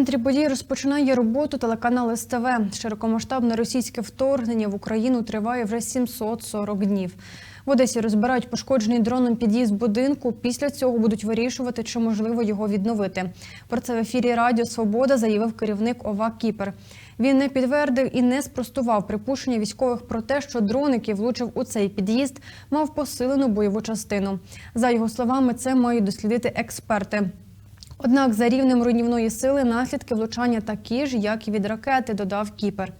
центрі подій розпочинає роботу телеканал СТВ. Широкомасштабне російське вторгнення в Україну триває вже 740 днів. В Одесі розбирають пошкоджений дроном під'їзд будинку. Після цього будуть вирішувати, чи можливо його відновити. Про це в ефірі Радіо Свобода заявив керівник ОВА Кіпер. Він не підтвердив і не спростував припущення військових про те, що дрон, який влучив у цей під'їзд, мав посилену бойову частину. За його словами, це мають дослідити експерти. Однак за рівнем руйнівної сили наслідки влучання такі ж, як і від ракети, додав Кіпер.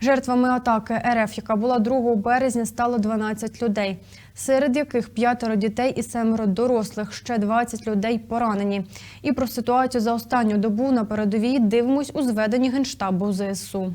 Жертвами атаки РФ, яка була 2 березня, стало 12 людей, серед яких п'ятеро дітей і семеро дорослих, ще 20 людей поранені. І про ситуацію за останню добу на передовій дивимось у зведенні генштабу ЗСУ.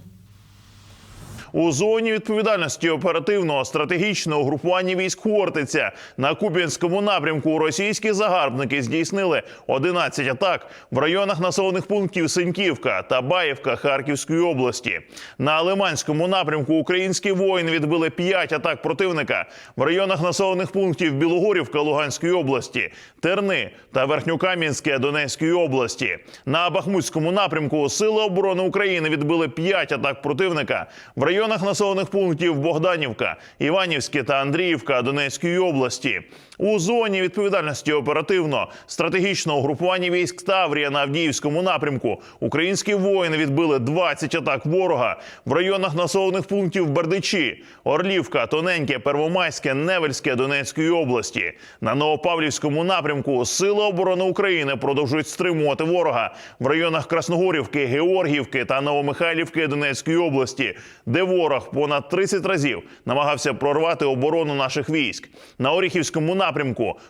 У зоні відповідальності оперативного стратегічного угрупування військ Хортиця на Куп'янському напрямку російські загарбники здійснили 11 атак в районах населених пунктів Синьківка та Баївка Харківської області. На Лиманському напрямку українські воїни відбили 5 атак противника в районах населених пунктів Білогорівка Луганської області, Терни та Верхньокам'янське Донецької області. На Бахмутському напрямку Сили оборони України відбили 5 атак противника в районах населених пунктів Богданівка, Іванівське та Андріївка Донецької області. У зоні відповідальності оперативно стратегічного угрупування військ Таврія на Авдіївському напрямку українські воїни відбили 20 атак ворога в районах населених пунктів Бердичі, Орлівка, Тоненьке, Первомайське, Невельське Донецької області. На Новопавлівському напрямку Сили оборони України продовжують стримувати ворога в районах Красногорівки, Георгіївки та Новомихайлівки Донецької області, де ворог понад 30 разів намагався прорвати оборону наших військ. На Оріхівському напрямку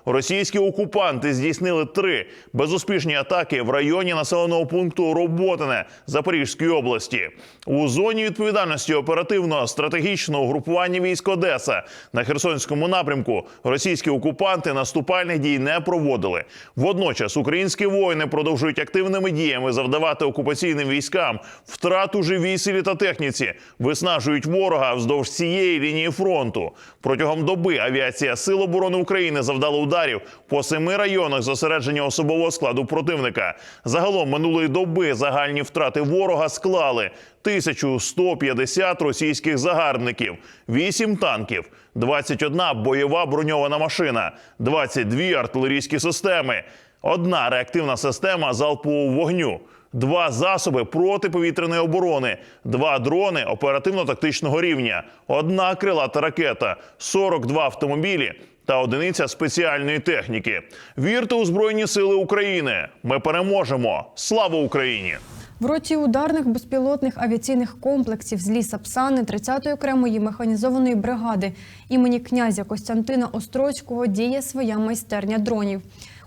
російські окупанти здійснили три безуспішні атаки в районі населеного пункту Роботине Запорізької області. У зоні відповідальності оперативного стратегічного угрупування військ Одеса на Херсонському напрямку російські окупанти наступальних дій не проводили. Водночас українські воїни продовжують активними діями завдавати окупаційним військам втрату живій силі та техніці, виснажують ворога вздовж цієї лінії фронту. Протягом доби авіація Сил оборони України завдала ударів по семи районах зосередження особового складу противника. Загалом минулої доби загальні втрати ворога склали 1150 російських загарбників, 8 танків, 21 бойова броньована машина, 22 артилерійські системи, одна реактивна система залпового вогню. Два засоби протиповітряної оборони, два дрони оперативно-тактичного рівня, одна крилата ракета, 42 автомобілі та одиниця спеціальної техніки. Вірте у Збройні Сили України! Ми переможемо! Слава Україні! В роті ударних безпілотних авіаційних комплексів з ліса Псани 30-ї окремої механізованої бригади імені князя Костянтина Острозького діє своя майстерня дронів.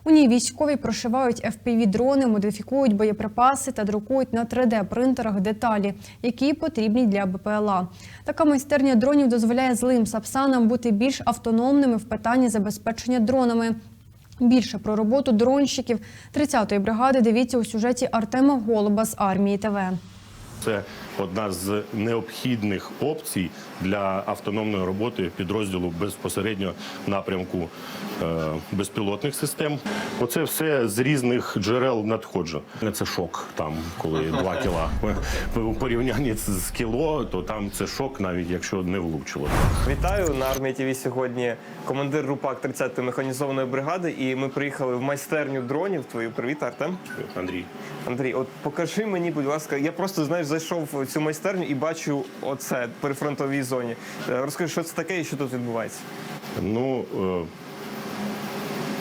У ній військові прошивають FPV-дрони, модифікують боєприпаси та друкують на 3D-принтерах деталі, які потрібні для БПЛА. Така майстерня дронів дозволяє злим сапсанам бути більш автономними в питанні забезпечення дронами. Більше про роботу дронщиків 30-ї бригади дивіться у сюжеті Артема Голуба з армії ТВ. Це одна з необхідних опцій для автономної роботи підрозділу безпосередньо напрямку е, безпілотних систем. Оце все з різних джерел надходжень. Це шок там, коли 2 кіла у порівнянні з кіло, то там це шок, навіть якщо не влучило. Вітаю на армії ТВ сьогодні. Командир РУПАК 30-ї механізованої бригади. І ми приїхали в майстерню дронів. Твою привіт, Артем. Андрій. Андрій, от покажи мені, будь ласка, я просто знаєш, зайшов в цю майстерню і бачу оце при фронтовій зоні. Е, Розкажи, що це таке і що тут відбувається. Ну е,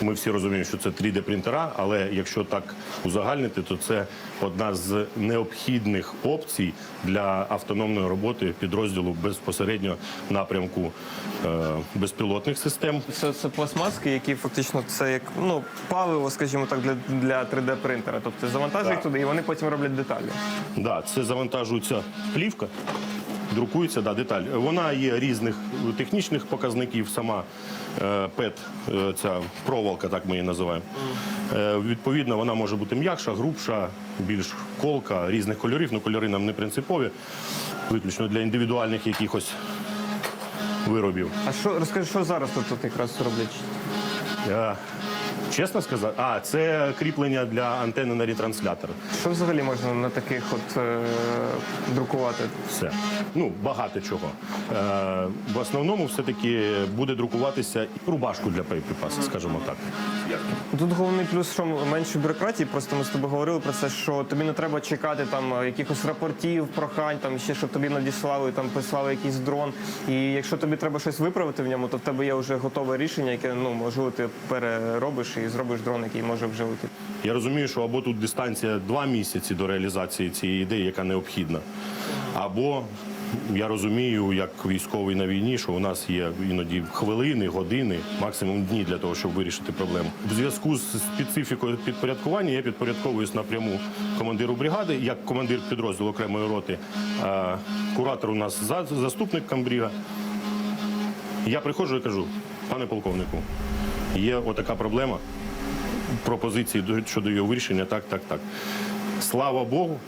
ми всі розуміємо, що це 3D принтера, але якщо так узагальнити, то це одна з необхідних опцій для автономної роботи підрозділу безпосередньо напрямку е, безпілотних систем. Це, це пластмаски, які фактично це як ну паливо, скажімо так, для, для 3D принтера. Тобто завантажують Так. туди і вони потім роблять деталі. Да, це завантажується плівка. Друкується да, деталь. Вона є різних технічних показників. Сама е, ПЕТ, е, ця проволока, так ми її називаємо. Е, відповідно, вона може бути м'якша, грубша, більш колка, різних кольорів. Ну, кольори нам не принципові, виключно для індивідуальних якихось виробів. А що розкажи, що зараз тут, тут якраз роблять? Чесно сказати, а це кріплення для антени на ретранслятор. Що взагалі можна на таких от е, друкувати? Все. Ну, багато чого. Е, в основному все-таки буде друкуватися рубашку для боєприпасів, скажімо так. Тут головний плюс, що менше бюрократії. Просто ми з тобою говорили про це, що тобі не треба чекати там е, якихось рапортів, прохань, там ще щоб тобі надіслали, там прислали якийсь дрон. І якщо тобі треба щось виправити в ньому, то в тебе є вже готове рішення, яке ну можливо ти переробиш і зробиш дрон, який може вже летіти. Я розумію, що або тут дистанція два місяці до реалізації цієї ідеї, яка необхідна, або я розумію, як військовий на війні, що у нас є іноді хвилини, години, максимум дні для того, щоб вирішити проблему. В зв'язку з специфікою підпорядкування я підпорядковуюсь напряму командиру бригади, як командир підрозділу окремої роти. Куратор у нас заступник камбріга. Я приходжу і кажу, пане полковнику, є отака проблема пропозиції до- щодо його вирішення. Так, так, так. Слава Богу,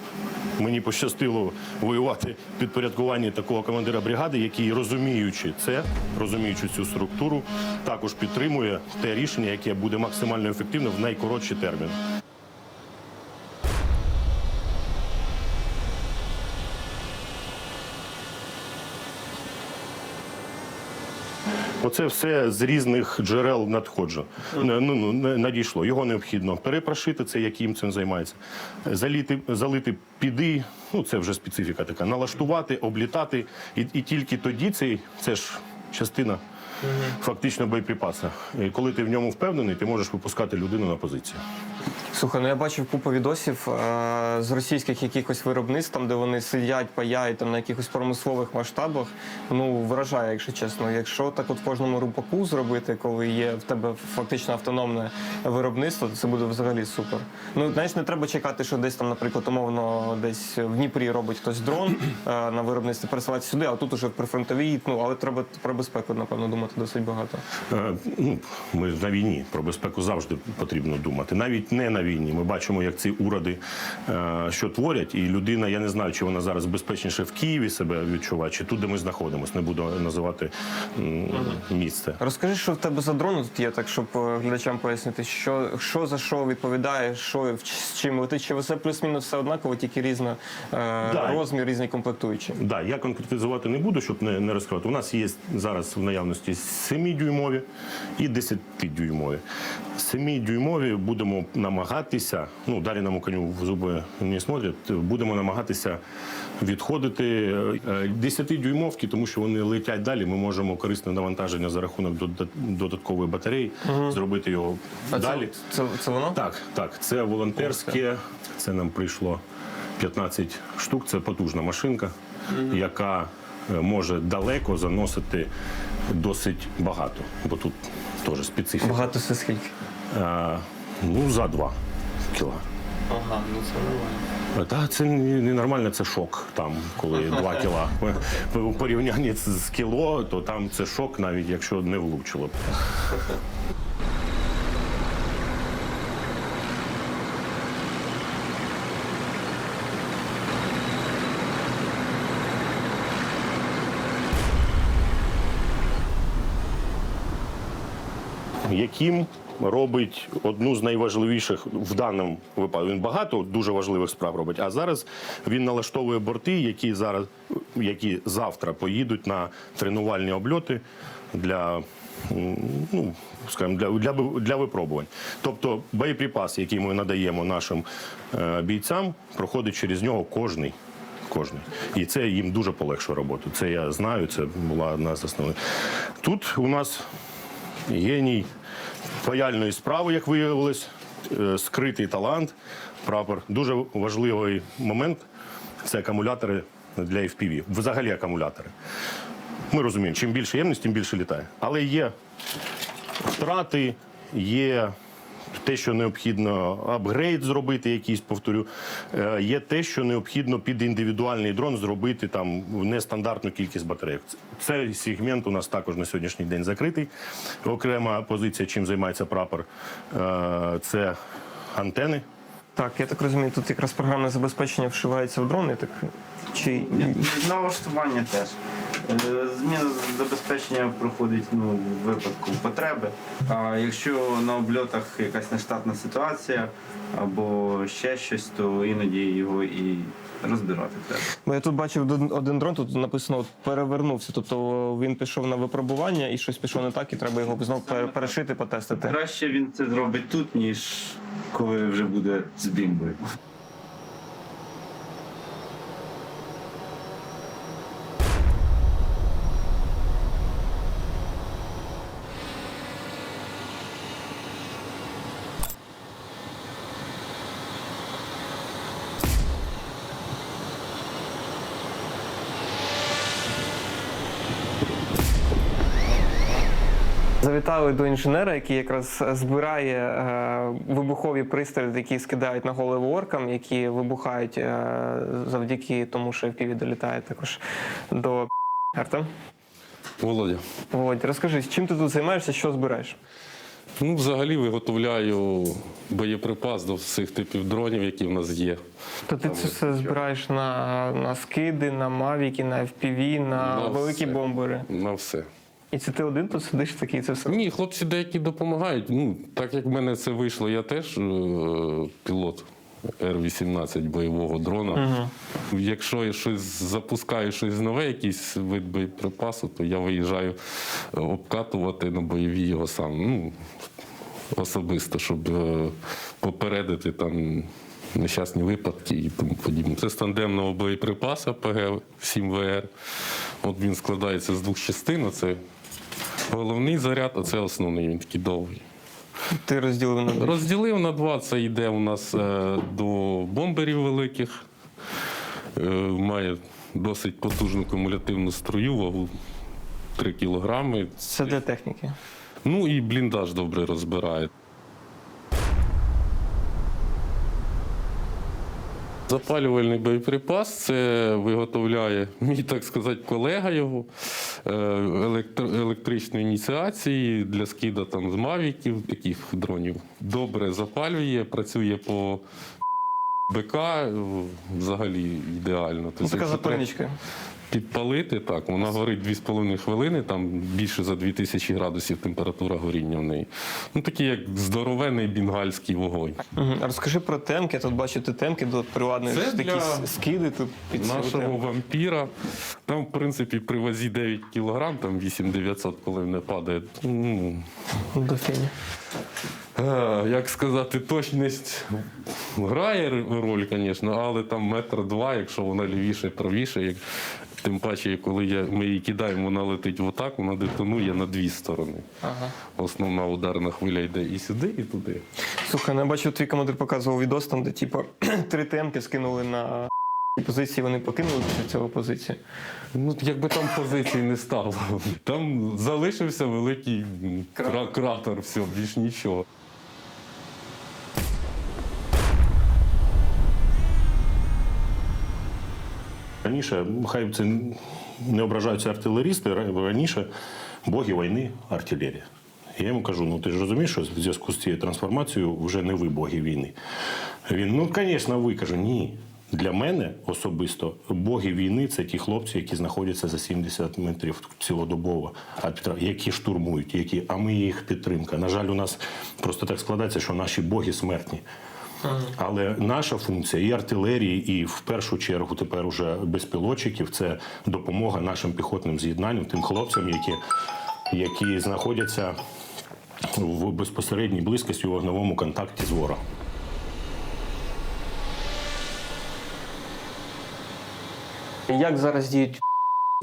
мені пощастило воювати в підпорядкуванні такого командира бригади, який, розуміючи це, розуміючи цю структуру, також підтримує те рішення, яке буде максимально ефективно в найкоротший термін. Оце все з різних джерел надходжу. Ну, ну, надійшло. Його необхідно перепрошити, це яким цим займається. Заліти, залити піди, ну це вже специфіка така. Налаштувати, облітати. І, і тільки тоді цей, це ж частина фактично боєприпаса. І коли ти в ньому впевнений, ти можеш випускати людину на позицію. Слухай, ну я бачив купу відосів е, з російських якихось виробництв, там де вони сидять, паяють там на якихось промислових масштабах. Ну вражає, якщо чесно. Якщо так от кожному рупаку зробити, коли є в тебе фактично автономне виробництво, то це буде взагалі супер. Ну знаєш, не треба чекати, що десь там, наприклад, умовно, десь в Дніпрі робить хтось дрон е, на виробництві, пересилати сюди, а тут уже при фронтовій. Ну але треба про безпеку, напевно, думати досить багато. Е, Ну, ми на війні про безпеку завжди потрібно думати. Навіть не на війні. Ми бачимо, як ці уради е, що творять, і людина, я не знаю, чи вона зараз безпечніше в Києві себе відчуває, чи тут, де ми знаходимося. Не буду називати місце. Розкажи, що в тебе за дрон тут є, так щоб е, глядачам пояснити, що, що за що відповідає, що з чим летить, чи все плюс-мінус все однаково, тільки різна е, Да. розмір, різні комплектуючі. Да, я конкретизувати не буду, щоб не, не розкривати. У нас є зараз в наявності 7-дюймові і 10-дюймові. 7-дюймові будемо намагатися, ну, далі нам коню в зуби не смотрять, будемо намагатися відходити е, 10-дюймовки, тому що вони летять далі. Ми можемо корисне навантаження за рахунок додаткової батареї, зробити його А далі. Це, це, це воно? Так, так, це волонтерське. Це нам прийшло 15 штук. Це потужна машинка, яка е, може далеко заносити досить багато, бо тут теж специфіка. Багато це скільки? Е, ну, за 2 кіла. Ага, ну це нормально. Та це не нормально, це шок. Там, коли 2 кіла у порівнянні з з кіло, то там це шок, навіть якщо не влучило. Яким робить одну з найважливіших в даному випадку. Він багато дуже важливих справ робить. А зараз він налаштовує борти, які зараз, які завтра поїдуть на тренувальні обльоти для. Ну, скажімо, для, для, для випробувань. Тобто боєприпас, який ми надаємо нашим е, бійцям, проходить через нього кожний. Кожний. І це їм дуже полегшує роботу. Це я знаю, це була одна з основних. Тут у нас геній паяльної справи, як виявилось, е, скритий талант, прапор. Дуже важливий момент це акумулятори для FPV. Взагалі акумулятори. Ми розуміємо, чим більше ємність, тим більше літає. Але є втрати, є те, що необхідно апгрейд зробити, якийсь, повторю. Е, Є те, що необхідно під індивідуальний дрон зробити там нестандартну кількість батарейок. Цей сегмент у нас також на сьогоднішній день закритий. Окрема позиція, чим займається прапор, е, це антени. Так, я так розумію, тут якраз програмне забезпечення вшивається в дрони, так чи Налаштування теж. Е, Зміна забезпечення проходить ну, в випадку потреби. А якщо на обльотах якась нештатна ситуація або ще щось, то іноді його і розбирати треба. Бо я тут бачив один- один дрон, тут написано перевернувся. Тобто він пішов на випробування і щось пішло не так, і треба його знову перешити, потестити. Краще він це зробить тут, ніж коли вже буде з бімбою. Завітали до інженера, який якраз збирає е, вибухові пристрої, які скидають на голову оркам, які вибухають е, завдяки тому, що FPV долітає також до Артем. Володя. Володь, розкажи, чим ти тут займаєшся, що збираєш? Ну, взагалі виготовляю боєприпас до всіх типів дронів, які в нас є. То ти це все збираєш на, на скиди, на мавіки, на FPV, на, На великі все. бомбери. На все. І це ти один тут сидиш такий, це все. Ні, хлопці деякі допомагають. Ну, так як в мене це вийшло, я теж е, пілот Р-18 бойового дрона. Якщо я щось запускаю щось нове, якийсь вид боєприпасу, то я виїжджаю е, обкатувати на бойові його сам. Ну, особисто, щоб е, попередити там нещасні випадки і тому подібне. Це з тандемного боєприпаса ПГ 7ВР. От він складається з двох частин. Це головний заряд, а це основний, він такий довгий. Ти розділив на два? Розділив на два. Це йде у нас е, до бомберів великих. Е, Має досить потужну кумулятивну струю, вагу 3 кілограми. Це для техніки. Ну і бліндаж добре розбирає. Запалювальний боєприпас це виготовляє мій, так сказати, колега його електр... електричної ініціації для скида там з мавіків, таких дронів. Добре запалює, працює по БК, е, взагалі ідеально. Ну, така запальничка. Підпалити так, вона горить 2,5 хвилини, там більше за 2000 градусів температура горіння в неї. Ну такий як здоровений бенгальський вогонь. Угу. Розкажи про темки. Тут бачу, ти темки тут приватної Це такі для скиди тут під Нашого вампіра. Там, в принципі, при вазі 9 кілограм, там 8900, коли не падає. Ну, До фені. е, як сказати, точність грає роль, звісно, але там метр два, якщо вона лівіше, правіше. Як, тим паче, коли я, ми її кидаємо, вона летить в атаку, вона детонує на дві сторони. Ага. Основна ударна хвиля йде і сюди, і туди. Слухай, ну я бачив, твій командир показував відос, там, де типу, три темки скинули на позиції, вони покинули після цього позиції. Ну, якби там позицій не стало. Там залишився великий м, кра- кратер, все, більш нічого. Раніше, хай це не ображаються артилерісти, раніше боги війни артилерія. Я йому кажу: ну ти ж розумієш, що в зв'язку з цією трансформацією вже не ви боги війни. Він, ну, звісно, ви кажу, ні. Для мене особисто боги війни це ті хлопці, які знаходяться за 70 метрів цілодобово, які штурмують, які, а ми їх підтримка. На жаль, у нас просто так складається, що наші боги смертні. Але наша функція і артилерії, і в першу чергу тепер уже безпілотчиків це допомога нашим піхотним з'єднанням, тим хлопцям, які, які знаходяться в безпосередній близькості у вогневому контакті з ворогом. Як зараз діють?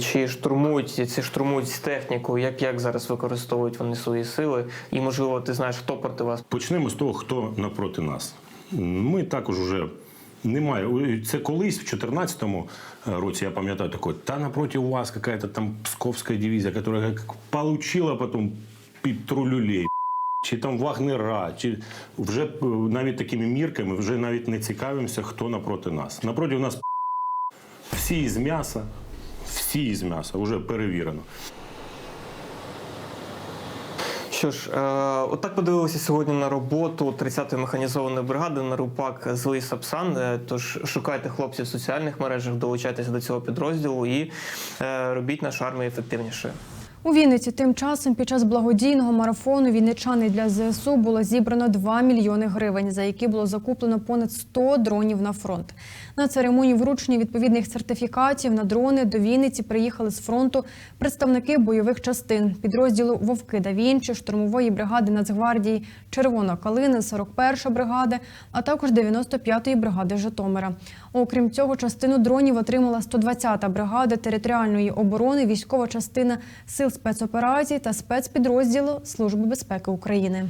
Чи штурмують, ці штурмують з техніку, як, як зараз використовують вони свої сили? І, можливо, ти знаєш, хто проти вас? Почнемо з того, хто напроти нас. Ми також вже немає. Це колись, в 2014 році, я пам'ятаю, таке, та напроти вас якась там Псковська дивізія, яка як получила потім під трулюлей. Чи там вагнера, чи вже е, навіть такими мірками вже навіть не цікавимося, хто напроти нас. Напроти нас всі із м'яса, всі із м'яса, вже перевірено. Що ж, е, отак подивилися сьогодні на роботу 30-ї механізованої бригади на РУПАК Злий Сапсан. Е, Тож шукайте хлопців в соціальних мережах, долучайтеся до цього підрозділу і е, робіть нашу армію ефективнішою. У Вінниці тим часом під час благодійного марафону Вінничани для ЗСУ було зібрано 2 мільйони гривень, за які було закуплено понад 100 дронів на фронт. На церемонії вручення відповідних сертифікатів на дрони до Вінниці приїхали з фронту представники бойових частин підрозділу Вовки да Вінчі, штурмової бригади Нацгвардії Червона калина, 41 бригада, а також 95-ї бригади Житомира. Окрім цього, частину дронів отримала 120-та бригада територіальної оборони, військова частина сил спецоперацій та спецпідрозділу Служби безпеки України.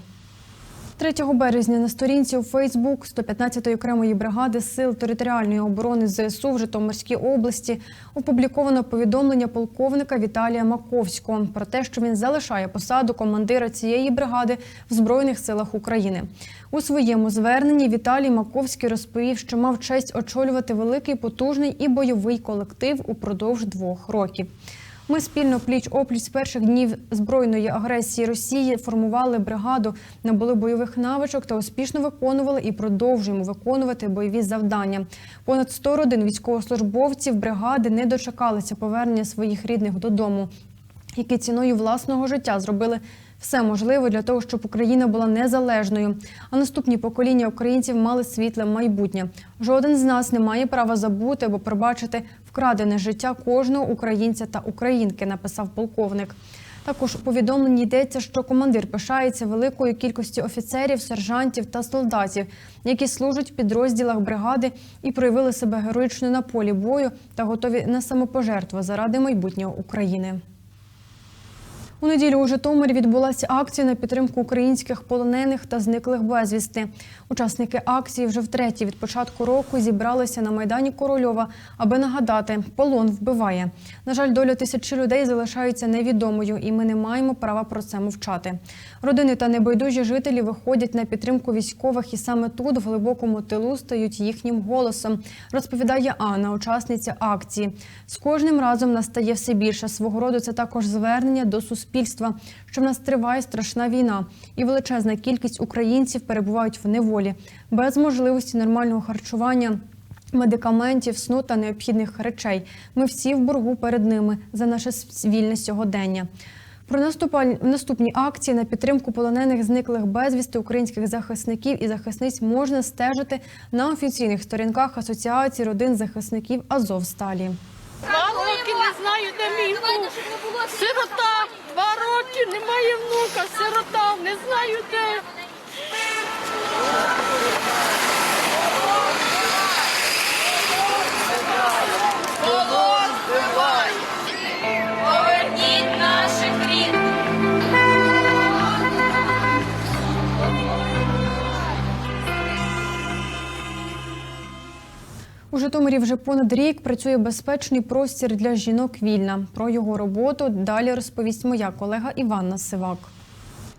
3 березня на сторінці у Фейсбук 115-ї окремої бригади сил територіальної оборони ЗСУ в Житомирській області опубліковано повідомлення полковника Віталія Маковського про те, що він залишає посаду командира цієї бригади в Збройних силах України. У своєму зверненні Віталій Маковський розповів, що мав честь очолювати великий, потужний і бойовий колектив упродовж двох років. Ми спільно пліч опліч з перших днів збройної агресії Росії формували бригаду, набули бойових навичок та успішно виконували і продовжуємо виконувати бойові завдання. Понад 100 родин військовослужбовців бригади не дочекалися повернення своїх рідних додому, які ціною власного життя зробили все можливе для того, щоб Україна була незалежною, а наступні покоління українців мали світле майбутнє. Жоден з нас не має права забути або пробачити вкрадене життя кожного українця та українки, написав полковник. Також у повідомленні йдеться, що командир пишається великою кількістю офіцерів, сержантів та солдатів, які служать в підрозділах бригади і проявили себе героїчно на полі бою та готові на самопожертву заради майбутнього України. У неділю у Житомирі відбулася акція на підтримку українських полонених та зниклих безвісти. Учасники акції вже втретє від початку року зібралися на майдані Корольова, аби нагадати, полон вбиває. На жаль, доля тисячі людей залишається невідомою, і ми не маємо права про це мовчати. Родини та небайдужі жителі виходять на підтримку військових, і саме тут, в глибокому тилу, стають їхнім голосом. Розповідає Анна, учасниця акції. З кожним разом настає все більше. Свого роду це також звернення до суспільства, що в нас триває страшна війна, і величезна кількість українців перебувають в неволі без можливості нормального харчування. Медикаментів, сну та необхідних речей. Ми всі в боргу перед ними за наше вільне сьогодення. Про наступні акції на підтримку полонених зниклих безвісти українських захисників і захисниць можна стежити на офіційних сторінках Асоціації родин захисників Азовсталі. Два не знаю, де мій. Сирота, немає внука, сирота, не знаю де. У Житомирі вже понад рік працює безпечний простір для жінок вільна. Про його роботу далі розповість моя колега Іванна Сивак.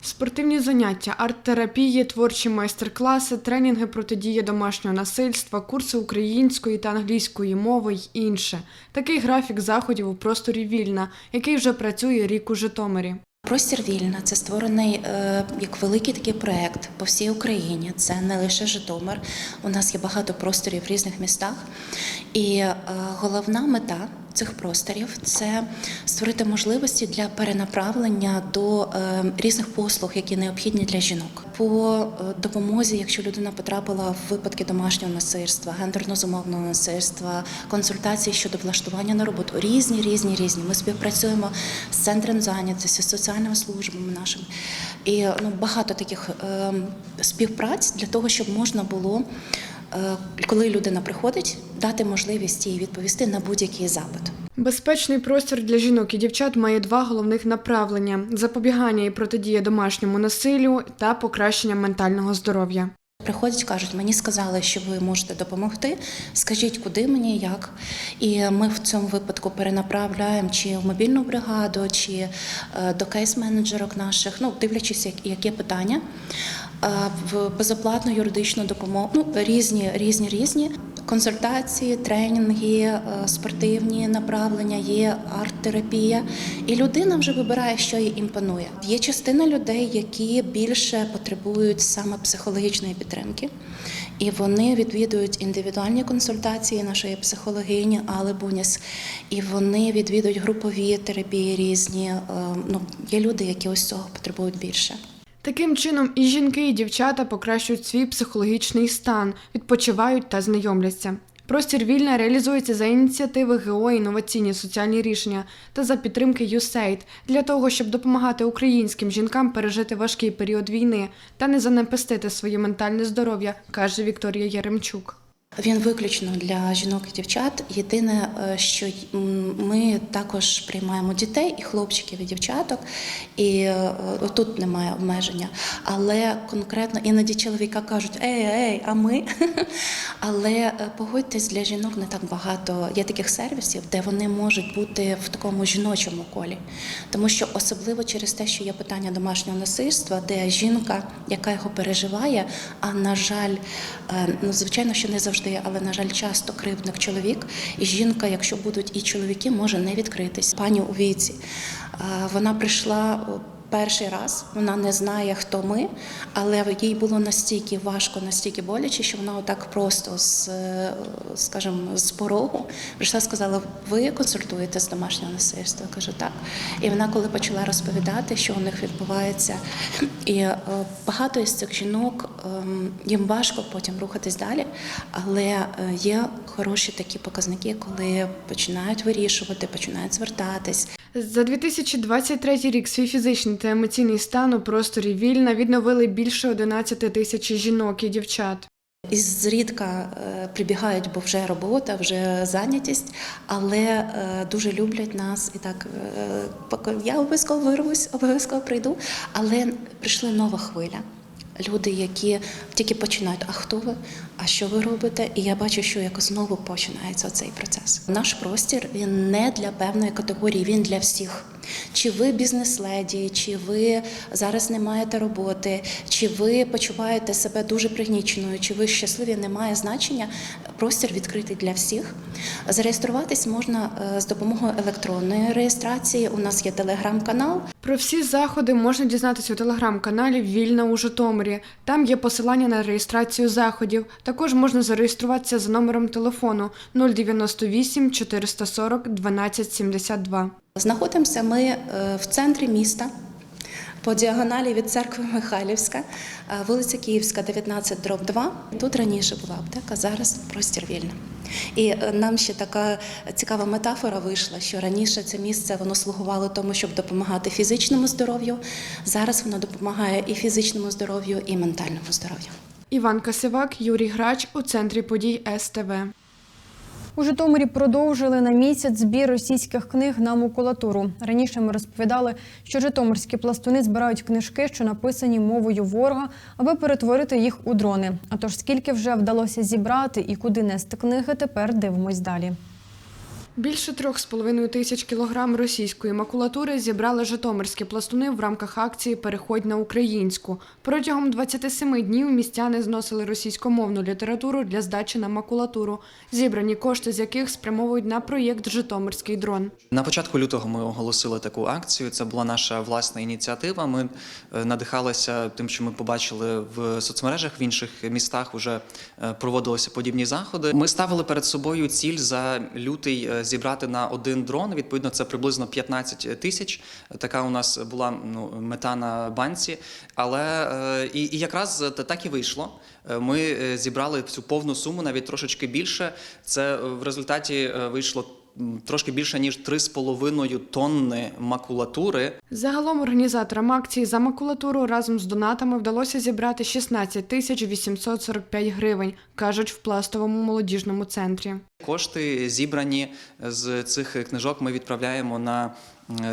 Спортивні заняття, арт-терапії, творчі майстер-класи, тренінги протидії домашнього насильства, курси української та англійської мови й інше. Такий графік заходів у просторі вільна, який вже працює рік у Житомирі. Простір вільна це створений е, як великий такий проект по всій Україні. Це не лише Житомир. У нас є багато просторів в різних містах. І е, головна мета цих просторів це створити можливості для перенаправлення до е, різних послуг, які необхідні для жінок. По е, допомозі, якщо людина потрапила в випадки домашнього насильства, гендерно-зумовного насильства, консультації щодо влаштування на роботу, різні, різні, різні. Ми співпрацюємо з центром зайнятості, з соціальними службами нашими. І ну, багато таких е, співпраць для того, щоб можна було, коли людина приходить, дати можливість їй відповісти на будь-який запит. Безпечний простір для жінок і дівчат має два головних направлення: запобігання і протидія домашньому насиллю та покращення ментального здоров'я. Приходять, кажуть, мені сказали, що ви можете допомогти. Скажіть, куди мені, як. І ми в цьому випадку перенаправляємо чи в мобільну бригаду, чи е, до кейс-менеджерок наших, ну дивлячись, як- яке питання. Е, В безоплатну юридичну допомогу, ну різні, різні, різні. консультації, тренінги, е, спортивні направлення, є арт-терапія. І людина вже вибирає, що їй імпонує. Є частина людей, які більше потребують саме психологічної підтримки. І вони відвідують індивідуальні консультації нашої психологині Али Буніс, і вони відвідують групові терапії різні. Е, Ну, є люди, які ось цього потребують більше. Таким чином, і жінки, і дівчата покращують свій психологічний стан, відпочивають та знайомляться. Простір вільна реалізується за ініціативи ГО інноваційні соціальні рішення та за підтримки USAID для того, щоб допомагати українським жінкам пережити важкий період війни та не занепастити своє ментальне здоров'я, каже Вікторія Яремчук. Він виключно для жінок і дівчат. Єдине, е, що ми також приймаємо дітей і хлопчиків, і дівчаток, і е, тут немає обмеження. Але конкретно іноді чоловіка кажуть: ей, ей, а ми. Але е, погодьтесь, для жінок не так багато. Є таких сервісів, де вони можуть бути в такому жіночому колі. Тому що особливо через те, що є питання домашнього насильства, де жінка, яка його переживає, а на жаль, е, ну звичайно, що не завжди, але на жаль, часто кривдник чоловік. І жінка, якщо будуть і чоловіки, може не відкритись. Пані у віці вона прийшла. Перший раз вона не знає, хто ми, але їй було настільки важко, настільки боляче, що вона отак просто з, е, скажімо, з порогу прийшла, сказала: ви консультуєте з домашнього насильства? Я кажу, так. І вона, коли почала розповідати, що у них відбувається, і е, багато із цих жінок ем, їм важко потім рухатись далі, але е, є хороші такі показники, коли починають вирішувати, починають звертатись. За 2023 рік свій фізичний та емоційний стан у просторі вільна відновили більше 11 тисяч жінок і дівчат. І зрідка е, прибігають, бо вже робота, вже зайнятість, але е, дуже люблять нас і так е, я обов'язково вирвусь, обов'язково прийду. Але прийшла нова хвиля. Люди, які тільки починають, а хто ви, а що ви робите? І я бачу, що як знову починається цей процес. Наш простір він не для певної категорії, він для всіх. Чи ви бізнес-леді, чи ви зараз не маєте роботи, чи ви почуваєте себе дуже пригніченою, чи ви щасливі, не має значення. Простір відкритий для всіх. Зареєструватись можна е, з допомогою електронної реєстрації. У нас є телеграм-канал. Про всі заходи можна дізнатися у телеграм-каналі Вільна у Житомирі. Там є посилання на реєстрацію заходів. Також можна зареєструватися за номером телефону 098 440 1272. Знаходимося ми е, в центрі міста. По діагоналі від церкви Михайлівська, е, вулиця Київська, 19 дроб 2. Тут раніше була аптека, зараз простір вільний. І е, нам ще така цікава метафора вийшла, що раніше це місце воно слугувало тому, щоб допомагати фізичному здоров'ю. Зараз воно допомагає і фізичному здоров'ю, і ментальному здоров'ю. Іван Касивак, Юрій Грач у центрі подій СТВ. У Житомирі продовжили на місяць збір російських книг на макулатуру. Раніше ми розповідали, що житомирські пластуни збирають книжки, що написані мовою ворога, аби перетворити їх у дрони. А тож скільки вже вдалося зібрати і куди нести книги, тепер дивимось далі. Більше трьох з половиною тисяч кілограм російської макулатури зібрали житомирські пластуни в рамках акції Переходь на українську. Протягом 27 днів містяни зносили російськомовну літературу для здачі на макулатуру, зібрані кошти з яких спрямовують на проєкт Житомирський дрон. На початку лютого ми оголосили таку акцію. Це була наша власна ініціатива. Ми е, надихалися тим, що ми побачили в соцмережах в інших містах. Вже е, проводилися подібні заходи. Ми ставили перед собою ціль за лютий е, зібрати на один дрон. Відповідно, це приблизно 15 тисяч. Така у нас була ну, мета на банці. Але е, і, і якраз так і вийшло. Е, Ми е, зібрали цю повну суму, навіть трошечки більше. Це в результаті вийшло трошки більше ніж 3,5 тонни макулатури. Загалом організаторам акції за макулатуру разом з донатами вдалося зібрати 16 тисяч 845 гривень, кажуть в пластовому молодіжному центрі. Кошти зібрані з цих книжок. Ми відправляємо на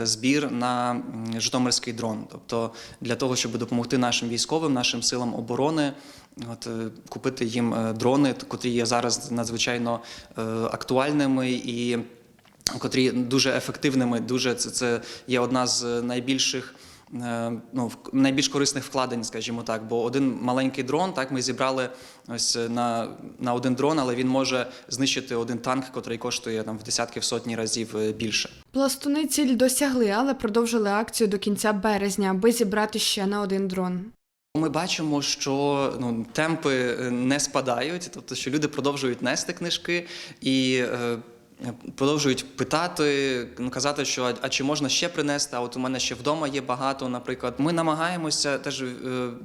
збір на Житомирський дрон, тобто для того, щоб допомогти нашим військовим, нашим силам оборони. От е, купити їм е, дрони, котрі є зараз надзвичайно е, актуальними і котрі дуже ефективними. Дуже це, це є одна з найбільших ну, найбільш корисних вкладень, скажімо так. Бо один маленький дрон, так ми зібрали ось на, на один дрон, але він може знищити один танк, який коштує там в десятки в сотні разів більше. Пластуни ціль досягли, але продовжили акцію до кінця березня, аби зібрати ще на один дрон. Ми бачимо, що ну, темпи е, не спадають, тобто, що люди продовжують нести книжки і е, продовжують питати, ну, казати, що а, чи можна ще принести? А от у мене ще вдома є багато. Наприклад, ми намагаємося теж е,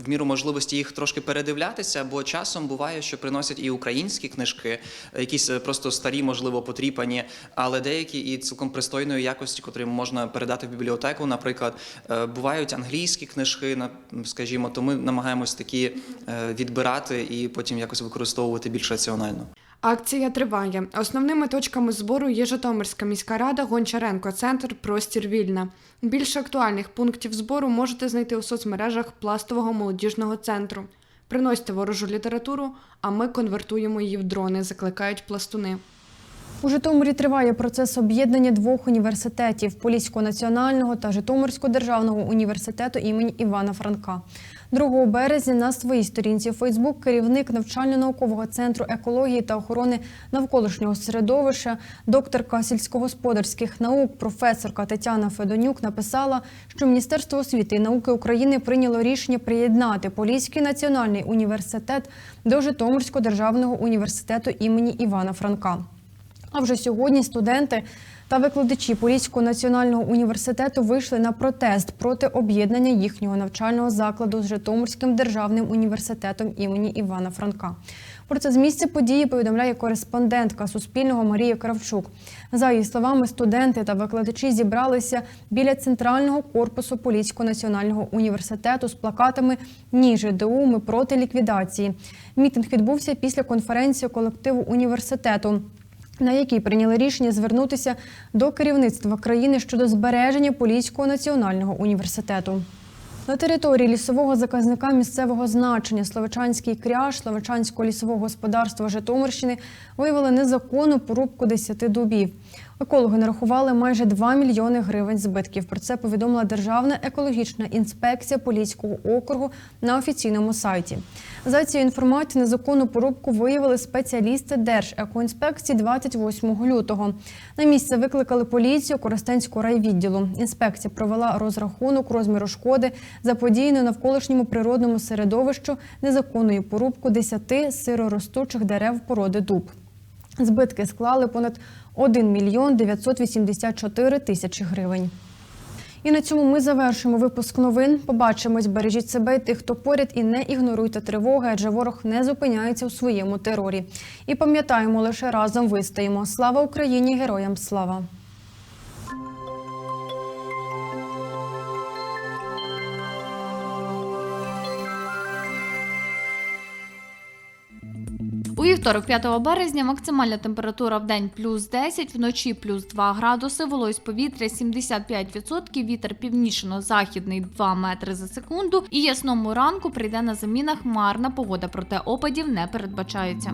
в міру можливості їх трошки передивлятися, бо часом буває, що приносять і українські книжки, е, якісь е, просто старі, можливо, потріпані, але деякі і цілком пристойної якості, котрі можна передати в бібліотеку. Наприклад, бувають англійські книжки, на- скажімо, то ми намагаємось такі відбирати і потім якось використовувати більш раціонально. Акція триває. Основними точками збору є Житомирська міська рада, Гончаренко, центр, простір вільна. Більше актуальних пунктів збору можете знайти у соцмережах пластового молодіжного центру. Приносьте ворожу літературу, а ми конвертуємо її в дрони, закликають пластуни. У Житомирі триває процес об'єднання двох університетів Поліського національного та Житомирського державного університету імені Івана Франка. 2 березня на своїй сторінці Фейсбук керівник навчально-наукового центру екології та охорони навколишнього середовища, докторка сільськогосподарських наук, професорка Тетяна Федонюк написала, що Міністерство освіти і науки України прийняло рішення приєднати Поліський національний університет до Житомирського державного університету імені Івана Франка. А вже сьогодні студенти та викладачі Поліського національного університету вийшли на протест проти об'єднання їхнього навчального закладу з Житомирським державним університетом імені Івана Франка. Про це з місця події повідомляє кореспондентка Суспільного Марія Кравчук. За її словами, студенти та викладачі зібралися біля центрального корпусу Поліського національного університету з плакатами Ні ЖДУ, ми проти ліквідації. Мітинг відбувся після конференції колективу університету на якій прийняли рішення звернутися до керівництва країни щодо збереження Поліського національного університету. На території лісового заказника місцевого значення Словечанський кряж Словечанського лісового господарства Житомирщини виявили незаконну порубку 10 дубів. Екологи нарахували майже 2 мільйони гривень збитків. Про це повідомила Державна екологічна інспекція Поліського округу на офіційному сайті. За цією інформацією, незаконну порубку виявили спеціалісти Держекоінспекції 28 лютого. На місце викликали поліцію Коростенського райвідділу. Інспекція провела розрахунок розміру шкоди заподіяної навколишньому природному середовищу незаконної порубку 10 сироростучих дерев породи дуб. Збитки склали понад 1 мільйон 984 тисячі гривень. І на цьому ми завершимо випуск новин. Побачимось, бережіть себе і тих, хто поряд, і не ігноруйте тривоги, адже ворог не зупиняється у своєму терорі. І пам'ятаємо, лише разом вистоїмо. Слава Україні! Героям слава! Вівторок, 5 березня, максимальна температура в день плюс 10, вночі плюс 2 градуси, вологість повітря 75%, вітер північно-західний 2 метри за секунду. І ясному ранку прийде на заміна хмарна погода, проте опадів не передбачається.